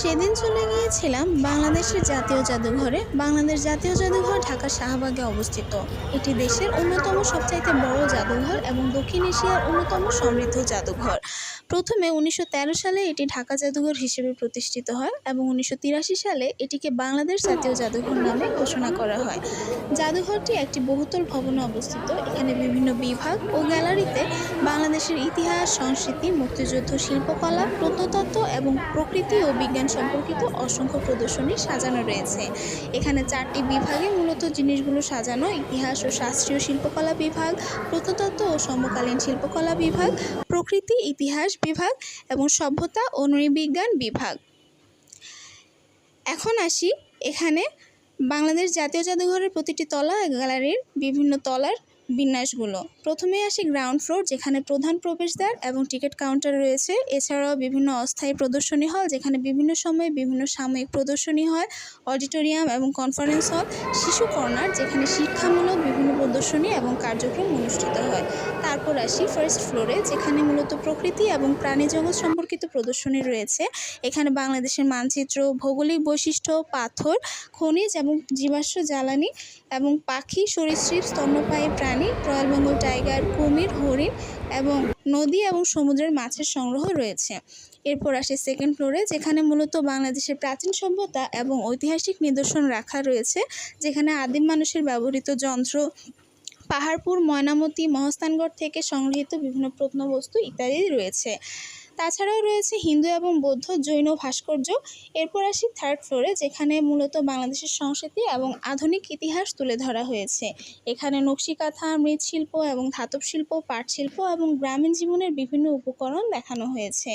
সেদিন চলে গিয়েছিলাম বাংলাদেশের জাতীয় জাদুঘরে। বাংলাদেশ জাতীয় জাদুঘর ঢাকার শাহবাগে অবস্থিত। এটি দেশের অন্যতম সবচাইতে বড় জাদুঘর এবং দক্ষিণ এশিয়ার অন্যতম সমৃদ্ধ জাদুঘর। প্রথমে উনিশশো তেরো সালে এটি ঢাকা জাদুঘর হিসেবে প্রতিষ্ঠিত হয় এবং উনিশশো তিরাশি সালে এটিকে বাংলাদেশ জাতীয় জাদুঘর নামে ঘোষণা করা হয়। জাদুঘরটি একটি বহুতল ভবনে অবস্থিত। এখানে বিভিন্ন বিভাগ ও গ্যালারিতে বাংলাদেশের ইতিহাস, সংস্কৃতি, মুক্তিযুদ্ধ, শিল্পকলা, প্রত্নতত্ত্ব এবং প্রকৃতি ও বিজ্ঞান সম্পর্কিত অসংখ্য প্রদর্শনী সাজানো রয়েছে। এখানে চারটি বিভাগে মূলত জিনিসগুলো সাজানো ইতিহাস ও শাস্ত্রীয় শিল্পকলা বিভাগ, প্রত্নতত্ত্ব ও সমকালীন শিল্পকলা বিভাগ, প্রকৃতি, ইতিহাস বিভাগ এবং সভ্যতা ও নৃবিজ্ঞান বিভাগ। এখন আসি এখানে বাংলাদেশ জাতীয় জাদুঘরের প্রতিটি তলা গ্যালারির বিভিন্ন তলার বিন্যাসগুলো। প্রথমে আসি গ্রাউন্ড ফ্লোর যেখানে প্রধান প্রবেশদ্বার এবং টিকিট কাউন্টার রয়েছে। এছাড়াও বিভিন্ন অস্থায়ী প্রদর্শনী হল যেখানে বিভিন্ন সময়ে বিভিন্ন সাময়িক প্রদর্শনী হয় অডিটোরিয়াম এবং কনফারেন্স হল শিশু কর্নার যেখানে শিক্ষামূলক বিভিন্ন প্রদর্শনী এবং কার্যক্রম অনুষ্ঠিত হয়। তারপর আসি ফার্স্ট ফ্লোরে যেখানে মূলত প্রকৃতি এবং প্রাণী জগৎ সম্পর্কিত প্রদর্শনী রয়েছে। এখানে বাংলাদেশের মানচিত্র, ভৌগোলিক বৈশিষ্ট্য, পাথর, খনিজ এবং জীবাশ্ম জ্বালানি এবং পাখি, সরীসৃপ, স্তন্যপায়ী প্রাণী রয়্যাল বেঙ্গল টাইগার, কুমির, হরিণ এবং নদী এবং সমুদ্রের মাছের সংগ্রহ রয়েছে। এরপর আসে সেকেন্ড ফ্লোরে যেখানে মূলত বাংলাদেশের প্রাচীন সভ্যতা এবং ঐতিহাসিক নিদর্শন রাখা রয়েছে, যেখানে আদিম মানুষের ব্যবহৃত যন্ত্র পাহাড়পুর, ময়নামতি মহস্থানগড় থেকে সংগৃহীত বিভিন্ন প্রত্নবস্তু ইত্যাদি রয়েছে। তাছাড়াও রয়েছে হিন্দু এবং বৌদ্ধ জৈন ভাস্কর্য। এরপর আসি থার্ড ফ্লোরে যেখানে মূলত বাংলাদেশের সংস্কৃতি এবং আধুনিক ইতিহাস তুলে ধরা হয়েছে। এখানে নকশিকাঁথা, মৃৎশিল্প এবং ধাতব শিল্প পাট শিল্প এবং গ্রামীণ জীবনের বিভিন্ন উপকরণ দেখানো হয়েছে।